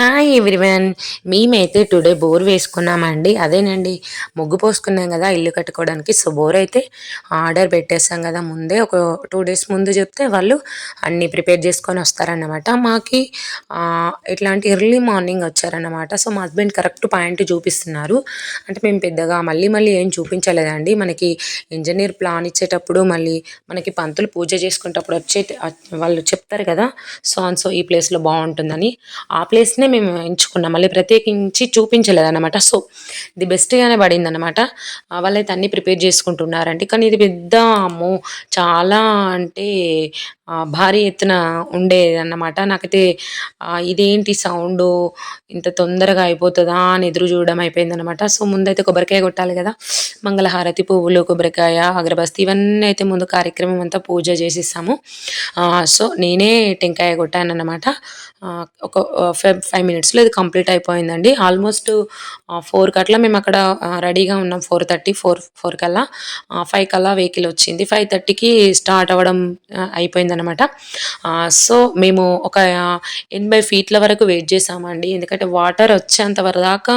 Hi everyone మేమైతే today bore వేసుకున్నామండి. అదేనండి ముగ్గు పోసుకున్నాం కదా ఇల్లు కట్టుకోవడానికి. సో బోర్ అయితే ఆర్డర్ పెట్టేసాం కదా ముందే ఒక టూ డేస్ ముందు చెప్తే వాళ్ళు అన్ని ప్రిపేర్ చేసుకొని వస్తారన్నమాట. మాకి ఇట్లాంటి ఎర్లీ మార్నింగ్ వచ్చారన్నమాట. సో మా హస్బెండ్ కరెక్ట్ పాయింట్ చూపిస్తున్నారు. అంటే మేము పెద్దగా మళ్ళీ మళ్ళీ ఏం చూపించలేదండి. మనకి ఇంజనీర్ ప్లాన్ ఇచ్చేటప్పుడు మళ్ళీ మనకి పంతులు పూజ చేసుకునేటప్పుడు వచ్చే వాళ్ళు చెప్తారు కదా సో అండ్ సో ఈ ప్లేస్లో బాగుంటుందని. ఆ ప్లేస్నే మేము ఎంచుకున్నాం. మళ్ళీ ప్రత్యేకించి చూపించలేదన్నమాట. సో ఇది బెస్ట్గానే పడింది అనమాట వాళ్ళైతే అన్ని ప్రిపేర్ చేసుకుంటున్నారండి. కానీ ఇది పెద్ద అమ్మో చాలా అంటే భారీ ఎత్తున ఉండేదన్నమాట. నాకైతే ఇదేంటి సౌండ్ ఇంత తొందరగా అయిపోతుందా అని ఎదురు చూడడం అయిపోయిందనమాట సో ముందైతే కొబ్బరికాయ కొట్టాలి కదా. మంగళహారతి పువ్వులు కొబ్బరికాయ అగరబస్తి ఇవన్నీ అయితే ముందు కార్యక్రమం అంతా పూజ చేసిస్తాము. సో నేనే టెంకాయ కొట్టాను అనమాట ఒక ఫైవ్ ఫైవ్ మినిట్స్లో ఇది కంప్లీట్ అయిపోయిందండి. ఆల్మోస్ట్ ఫోర్ కట్లా మేము అక్కడ రెడీగా ఉన్నాం. ఫోర్ థర్టీ ఫోర్ ఫోర్ కల్లా. ఫైవ్ కల్లా వెహికల్ వచ్చింది. ఫైవ్ థర్టీకి స్టార్ట్ అవ్వడం అయిపోయిందనమాట సో మేము ఒక ఎనభై ఫీట్ల వరకు వెయిట్ చేసామండి. ఎందుకంటే వాటర్ వచ్చేంత వరదాకా దాకా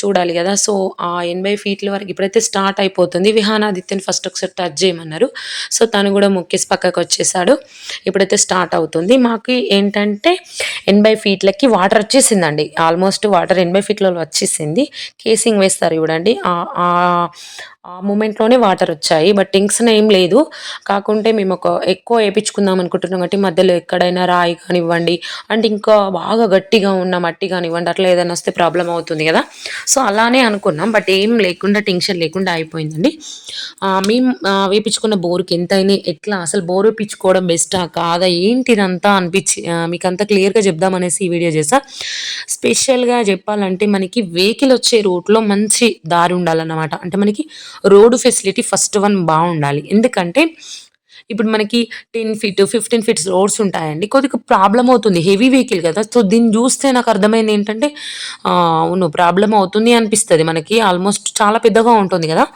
చూడాలి కదా. సో ఆ ఎనభై ఫీట్ల వరకు ఇప్పుడైతే స్టార్ట్ అయిపోతుంది. విహానాదిత్యని ఫస్ట్ ఒకసారి టచ్ చేయమన్నారు. సో తను కూడా ముక్కేసి పక్కకు వచ్చేసాడు ఇప్పుడైతే స్టార్ట్ అవుతుంది. మాకు ఏంటంటే ఎనభై ఫీట్లకి వాటర్ వచ్చేసిందండి. ఆల్మోస్ట్ వాటర్ ఎనభై ఫీట్లలో వచ్చేసింది. కేసింగ్ వేస్తారు చూడండి. ఆ- ఆ మూమెంట్లోనే వాటర్ వచ్చాయి. బట్ టింక్స్ ఏం లేదు. కాకుంటే మేము ఒక ఎక్కువ వేయించుకుందాం అనుకుంటున్నాం కాబట్టి మధ్యలో ఎక్కడైనా రాయి కానివ్వండి. అంటే ఇంకా బాగా గట్టిగా ఉన్న మట్టి కానివ్వండి. అట్లా ఏదైనా వస్తే ప్రాబ్లం అవుతుంది కదా. సో అలానే అనుకున్నాం. బట్ ఏం లేకుండా టెన్షన్ లేకుండా అయిపోయిందండి. మేము వేయించుకున్న బోరుకి ఎంత అయినా ఎట్లా? అసలు బోరు వేయించుకోవడం బెస్టా కాదా? ఏంటిదంతా అనిపించి మీకు అంతా క్లియర్గా చెప్దామనేసి ఈ వీడియో చేసా. స్పెషల్గా చెప్పాలంటే మనకి వెహికల్ వచ్చే రూట్లో మంచి దారి ఉండాలన్నమాట. అంటే మనకి రోడ్డు ఫెసిలిటీ ఫస్ట్ వన్ బాగుండాలి. ఎందుకంటే ఇప్పుడు మనకి ten feet fifteen feets roads ఉంటాయండి. కొద్దిగా ప్రాబ్లం అవుతుంది. హెవీ వెహికల్ కదా. సో దీన్ని చూస్తే నాకు అర్థమైంది ఏంటంటే అవును ప్రాబ్లం అవుతుంది అనిపిస్తుంది. మనకి ఆల్మోస్ట్ చాలా పెద్దగా ఉంటుంది కదా.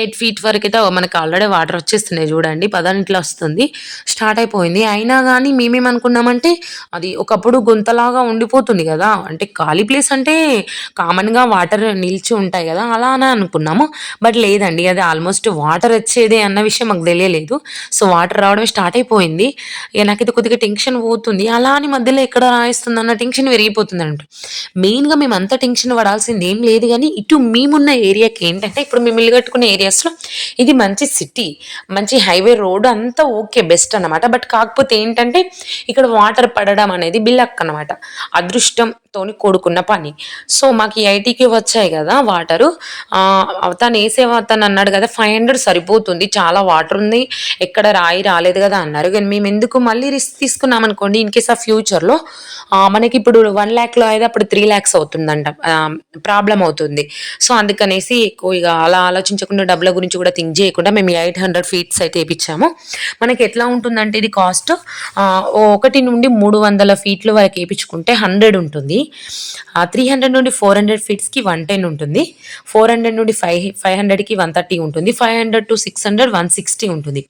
ఎయిట్ ఫీట్ వరకు అయితే మనకి ఆల్రెడీ వాటర్ వచ్చేస్తున్నాయి చూడండి. పదానిట్లో వస్తుంది. స్టార్ట్ అయిపోయింది. అయినా కానీ మేమేమనుకున్నామంటే అది ఒకప్పుడు గుంతలాగా ఉండిపోతుంది కదా. అంటే ఖాళీ ప్లేస్ అంటే కామన్గా వాటర్ నిలిచి ఉంటాయి కదా. అలా అని అనుకున్నాము. బట్ లేదండి అది ఆల్మోస్ట్ వాటర్ వచ్చేదే అన్న విషయం మాకు తెలియలేదు. సో వాటర్ రావడం స్టార్ట్ అయిపోయింది. ఇక నాకైతే కొద్దిగా టెన్షన్ పోతుంది. అలా అని మధ్యలో ఎక్కడ రాయిస్తుంది అన్న టెన్షన్ పెరిగిపోతుంది అంట మెయిన్గా మేము అంత టెన్షన్ పడాల్సింది ఏం లేదు కానీ ఇటు మేమున్న ఏరియాకి ఏంటంటే ఇప్పుడు మేము ఇల్లు కొన్ని ఏరియాస్లో ఇది మంచి సిటీ మంచి హైవే రోడ్ అంతా ఓకే బెస్ట్ అన్నమాట. బట్ కాకపోతే ఏంటంటే ఇక్కడ వాటర్ పడడం అనేది బిల్లక్ అన్నమాట. అదృష్టంతోని కూడుకున్న పని. సో మాకు ఈ ఐటీకి వచ్చాయి కదా వాటరు తను వేసే తను అన్నాడు కదా ఫైవ్ హండ్రెడ్ సరిపోతుంది చాలా వాటర్ ఉంది ఎక్కడ రాయి రాలేదు కదా అన్నారు. కానీ మేము ఎందుకు మళ్ళీ రిస్క్ తీసుకున్నాం అనుకోండి ఇన్ కేస్ ఆ ఫ్యూచర్లో మనకి ఇప్పుడు వన్ ల్యాక్లో అయితే అప్పుడు త్రీ ల్యాక్స్ అవుతుందంట ప్రాబ్లం అవుతుంది. సో అందుకనేసి ఎక్కువ ఇక అలా ఆలోచించకుండా డబ్బుల గురించి కూడా థింక్ చేయకుండా మేము ఎయిట్ హండ్రెడ్ ఫీట్స్ అయితే వేయించాము మనకి ఎట్లా ఉంటుందంటే ఇది కాస్ట్ ఒకటి నుండి మూడు వందల ఫీట్ల వరకు వేయించుకుంటే హండ్రెడ్ ఉంటుంది. త్రీ హండ్రెడ్ నుండి ఫోర్ హండ్రెడ్ ఫీట్స్కి వన్ టెన్ ఉంటుంది. ఫోర్ హండ్రెడ్ నుండి ఫైవ్ ఫైవ్ హండ్రెడ్కి వన్ థర్టీ ఉంటుంది. Five hundred to six hundred one sixty ఉంటుంది.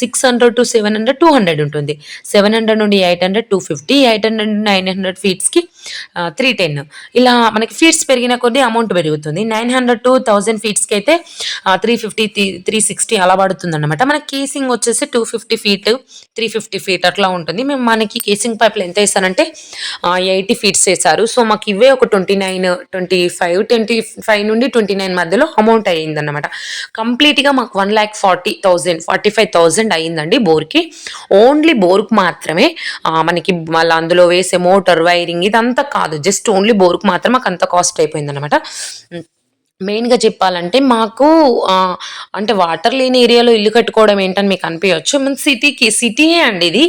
Six hundred to seven hundred two hundred ఉంటుంది. సెవెన్ హండ్రెడ్ నుండి eight hundred two fifty eight hundred నుండి nine hundred ఫీట్స్కి three ten ఇలా మనకి ఫీట్స్ పెరిగిన కొద్దీ అమౌంట్ పెరుగుతుంది. నైన్ హండ్రెడ్ టు థౌజండ్ ఫీట్స్కి అయితే త్రీ ఫిఫ్టీ త్రీ సిక్స్టీ అలా పడుతుంది అనమాట మనకి కేసింగ్ వచ్చేసి two fifty feet three fifty feet అట్లా ఉంటుంది. మేము మనకి కేసింగ్ పైపులు ఎంత వేసారంటే ఎయిటీ ఫీట్స్ వేసారు సో మాకు ఇవే ఒక twenty nine twenty five twenty five నుండి ట్వంటీ నైన్ మధ్యలో అమౌంట్ అయ్యింది అనమాట కంప్లీట్గా మాకు one lakh forty thousand forty five thousand అయ్యిందండి బోర్కి. ఓన్లీ బోర్కు మాత్రమే మనకి మళ్ళీ అందులో వేసే మోటార్ వైరింగ్ ఇదంతా కాదు. జస్ట్ ఓన్లీ బోర్కు మాత్రం మాకు అంత కాస్ట్ అయిపోయింది అనమాట మెయిన్గా చెప్పాలంటే మాకు అంటే వాటర్ లేని ఏరియాలో ఇల్లు కట్టుకోవడం ఏంటని మీకు అనిపించవచ్చు. మన సిటీకి సిటీయే అండి ఇది.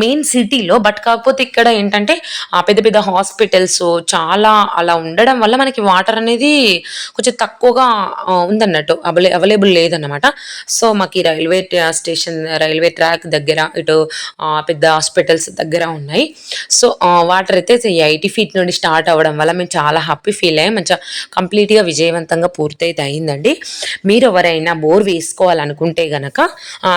మెయిన్ సిటీలో బట్ కాకపోతే ఇక్కడ ఏంటంటే ఆ పెద్ద పెద్ద హాస్పిటల్స్ చాలా అలా ఉండడం వల్ల మనకి వాటర్ అనేది కొంచెం తక్కువగా ఉందన్నట్టు అవైలే అవైలబుల్ లేదన్నమాట. సో మాకు ఈ రైల్వే స్టేషన్ రైల్వే ట్రాక్ దగ్గర ఇటు పెద్ద హాస్పిటల్స్ దగ్గర ఉన్నాయి. సో వాటర్ అయితే ఎయిటీ ఫీట్ నుండి స్టార్ట్ అవ్వడం వల్ల మేము చాలా హ్యాపీ ఫీల్ అయ్యాం. మంచిగా కంప్లీట్గా విజయవంతం ప్రశాంతంగా పూర్తయితే అయిందండి మీరు ఎవరైనా బోర్ వేసుకోవాలనుకుంటే గనక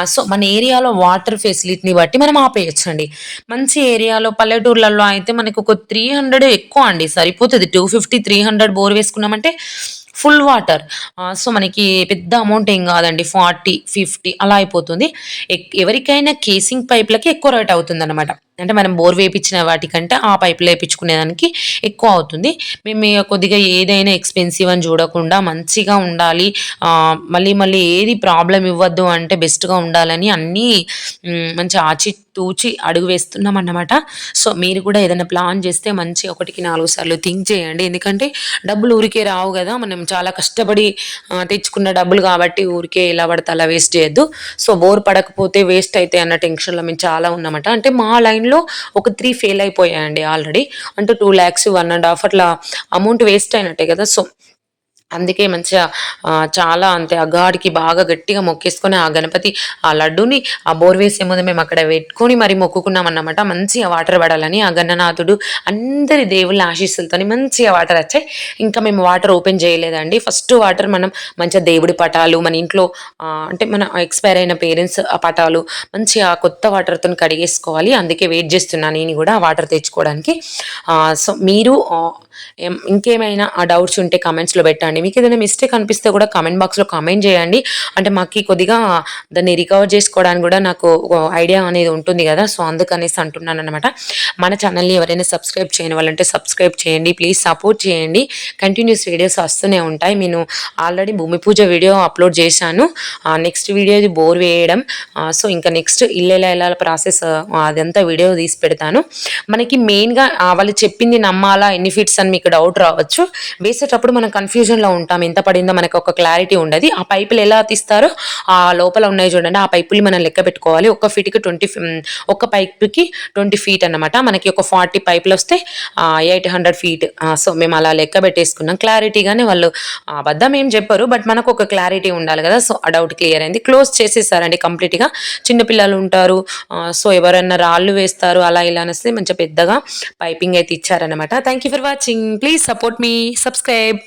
సో మన ఏరియాలో వాటర్ ఫెసిలిటీని బట్టి మనం ఆపేయచ్చండి. మంచి ఏరియాలో పల్లెటూర్లలో అయితే మనకు ఒక త్రీ హండ్రెడ్ ఎక్కువ అండి. సరిపోతుంది. Two fifty three hundred bore వేసుకున్నామంటే full water. So మనకి పెద్ద అమౌంట్ ఏం కాదండి. ఫార్టీ ఫిఫ్టీ అలా అయిపోతుంది. ఎక్- ఎవరికైనా కేసింగ్ పైప్లకి ఎక్కువ రేట్ అవుతుంది అనమాట అంటే మనం బోర్ వేయించిన వాటికంటే ఆ పైపులు వేయించుకునేదానికి ఎక్కువ అవుతుంది. మేము కొద్దిగా ఏదైనా ఎక్స్పెన్సివ్ అని చూడకుండా మంచిగా ఉండాలి. మళ్ళీ మళ్ళీ ఏది ప్రాబ్లం ఇవ్వద్దు అంటే బెస్ట్గా ఉండాలని అన్నీ మంచి ఆచి తూచి అడుగు వేస్తున్నాం అన్నమాట. సో మీరు కూడా ఏదైనా ప్లాన్ చేస్తే మంచి ఒకటికి నాలుగు సార్లు థింక్ చేయండి. ఎందుకంటే డబ్బులు ఊరికే రావు కదా. మనం చాలా కష్టపడి తెచ్చుకున్న డబ్బులు కాబట్టి ఊరికే ఇలా పడితే అలా వేస్ట్ చేయొద్దు. సో బోర్ పడకపోతే వేస్ట్ అయితే అన్న టెన్షన్లో మేము చాలా ఉన్నామట. అంటే మా లైన్ లైన్లో ఒక త్రీ ఫెయిల్ అయిపోయాయండి ఆల్రెడీ అంటే two lakhs one and half అట్లా అమౌంట్ వేస్ట్ అయినట్టే కదా. సో అందుకే మంచిగా చాలా అంతే ఆ గాడికి బాగా గట్టిగా మొక్కేసుకొని ఆ గణపతి ఆ లడ్డుని ఆ బోర్ వేసే ముందు మేము అక్కడ పెట్టుకొని మరి మొక్కుకున్నాం అన్నమాట మంచిగా వాటర్ పడాలని ఆ గణనాథుడు అందరి దేవుళ్ళ ఆశీస్సులతోని మంచిగా వాటర్ వచ్చాయి. ఇంకా మేము వాటర్ ఓపెన్ చేయలేదండి. ఫస్ట్ వాటర్ మనం మంచిగా దేవుడి పటాలు మన ఇంట్లో అంటే మన ఎక్స్పైర్ అయిన పేరెంట్స్ ఆ పటాలు మంచిగా కొత్త వాటర్తో కడిగేసుకోవాలి. అందుకే వెయిట్ చేస్తున్నాను నేను కూడా ఆ వాటర్ తెచ్చుకోవడానికి. సో మీరు ఇంకేమైనా ఆ డౌట్స్ ఉంటే కమెంట్స్లో పెట్టండి. మీకు ఏదైనా మిస్టేక్ అనిపిస్తే కూడా కమెంట్ బాక్స్లో కమెంట్ చేయండి. అంటే మాకు కొద్దిగా దాన్ని రికవర్ చేసుకోవడానికి కూడా నాకు ఐడియా అనేది ఉంటుంది కదా. సో అందుకనేసి అంటున్నాను అనమాట మన ఛానల్ని ఎవరైనా సబ్స్క్రైబ్ చేయని వాళ్ళంటే సబ్స్క్రైబ్ చేయండి. ప్లీజ్ సపోర్ట్ చేయండి. కంటిన్యూస్ వీడియోస్ వస్తూనే ఉంటాయి. నేను already Bhoomi Puja video upload చేశాను. నెక్స్ట్ వీడియో ఇది బోర్ వేయడం. సో ఇంకా నెక్స్ట్ ఇల్లెలా ఎలా ప్రాసెస్ అదంతా వీడియో తీసి పెడతాను. మనకి మెయిన్గా వాళ్ళు చెప్పింది నమ్మాలా? ఎన్ని అని మీకు డౌట్ రావచ్చు. వేసేటప్పుడు మనం కన్ఫ్యూజన్లో ఉంటాం. ఎంత పడిందో మనకు ఒక క్లారిటీ ఉండదు. ఆ పైపులు ఎలా తీస్తారో ఆ లోపల ఉన్నాయి చూడండి. ఆ పైపులు మనం లెక్క పెట్టుకోవాలి. ఒక ఫీట్కి ట్వంటీ ఒక పైప్కి ట్వంటీ ఫీట్ అన్నమాట. మనకి ఒక ఫార్టీ పైపులు వస్తే ఎయిట్ హండ్రెడ్ ఫీట్ సో మేము అలా లెక్క పెట్టేసుకున్నాం. క్లారిటీగానే వాళ్ళు అబద్ధం ఏం చెప్పరు. బట్ మనకు ఒక క్లారిటీ ఉండాలి కదా. సో ఆ డౌట్ క్లియర్ అయింది. క్లోజ్ చేసేసారండి కంప్లీట్గా చిన్నపిల్లలు ఉంటారు. సో ఎవరైనా రాళ్ళు వేస్తారు. అలా ఇలా అనేసి మంచిగా పెద్దగా పైపింగ్ అయితే ఇచ్చారనమాట thank you for watching please support me subscribe